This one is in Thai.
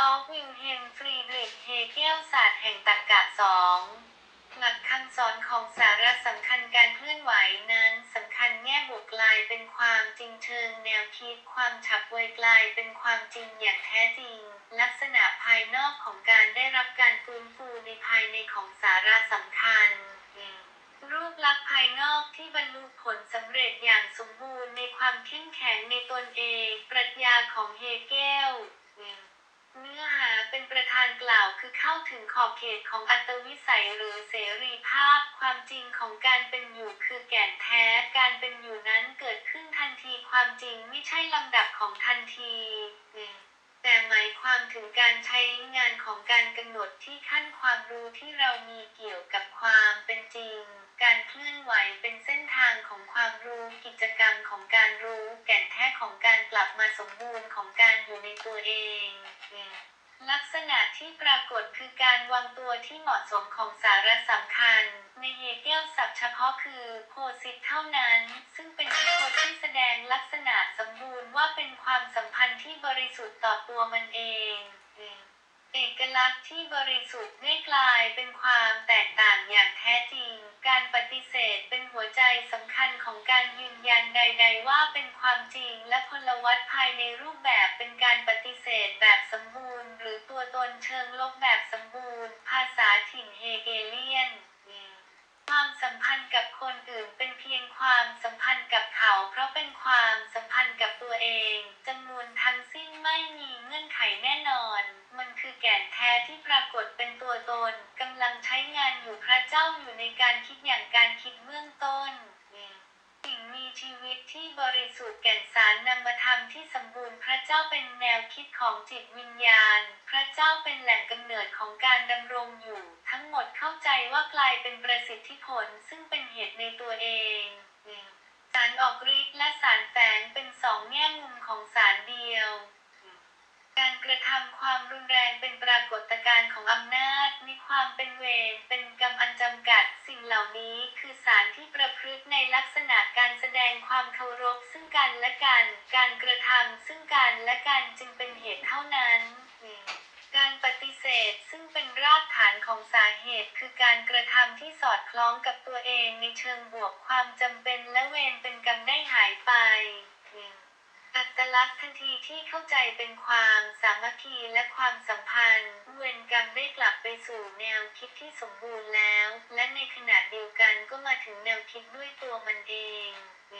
ออฟวิลเฮมฟรีดริชเฮเกลศาสตร์แห่งตรรกะสองหลักคำสอนของสาระสำคัญการเคลื่อนไหวนั้นสำคัญแง่บวกกลายเป็นความจริงเชิงแนวคิดความฉับไวกลายเป็นความจริงอย่างแท้จริง ลักษณะภายนอกของการได้รับการฟื้นฟูในภายในของสาระสำคัญ รูปลักษณ์ภายนอกที่บรรลุผลสำเร็จอย่างสมบูรณ์ในความเข้มแข็งในตนเอง ปรัชญาของเฮเกลเนื้อหาเป็นประธาน กล่าวคือเข้าถึงขอบเขตของอัตวิสัยหรือเสรีภาพ ความจริงของการเป็นอยู่คือแก่นแท้ การเป็นอยู่นั้นเกิดขึ้นทันทีความจริงไม่ใช่ลำดับของทันทีแต่หมายความถึงการใช้งานของการกำหนดที่ขั้นความรู้ที่เรามีเกี่ยวกับความเป็นจริง การเคลื่อนไหวเป็นเส้นทางของความรู้กิจกรรมของการรู้ แก่นแท้ของการกลับมาสมบูรณ์ของการอยู่ในตัวเอง ลักษณะที่ปรากฏคือการวางตัวที่เหมาะสมของสาระสำคัญ ในเฮเกลศัพท์เฉพาะคือโพสิตเท่านั้น ซึ่งเป็นโพที่แสดงลักษณะสมบูรณ์ว่าเป็นความสัมพันธ์ที่บริสุทธิ์ต่อตัวมันเอง เอกลักษณ์ที่บริสุทธิ์ได้กลายเป็นความแตกต่างอย่างแท้จริง การปฏิเสธ หัวใจสำคัญของการยืนยันใด ๆ ว่าเป็นความจริงและพลวัตภายในรูปแบบเป็นการปฏิเสธแบบสมบูรณ์ หรือตัวตนเชิงลบแบบสมบูรณ์ ภาษาถิ่นเฮเกเลียน ความสัมพันธ์กับคน ทั้งสิ้นไม่มีเงื่อนไขแน่นอน มันคือแก่นแท้ที่ปรากฏเป็นตัวตนกำลังใช้งานอยู่พระเจ้าอยู่ในการคิดอย่างการคิดเบื้องต้นสิ่งมีชีวิตที่บริสุทธิ์แก่นสารนามธรรมที่สมบูรณ์พระเจ้าเป็นแนวคิดของจิตวิญญาณ พระเจ้าเป็นแหล่งกำเนิดของการดำรงอยู่ ทั้งหมดเข้าใจว่ากลายเป็นประสิทธิผลซึ่งเป็นเหตุในตัวเองสารออกฤทธิ์และสารแฝงเป็นสองแง่สารเดียว การกระทำ ความรุนแรงเป็นปรากฏการณ์ของอำนาจ มีความเป็นเวรเป็นกรรมอันจำกัด สิ่งเหล่านี้คือสารที่ประพฤติในลักษณะการแสดงความเคารพซึ่งกันและกัน การกระทำซึ่งกันและกันจึงเป็นเหตุเท่านั้น การปฏิเสธซึ่งเป็นรากฐานของสาเหตุ คือการกระทำที่สอดคล้องกับตัวเองในเชิงบวกความจำเป็นและเวรเป็นกรรมได้หายไป ลักษณ์ทันทีที่เข้าใจเป็นความสามัคคีและความสัมพันธ์ เวรกรรมได้กลับไปสู่แนวคิดที่สมบูรณ์แล้ว และในขณะเดียวกันก็มาถึงแนวคิดด้วยตัวมันเองอ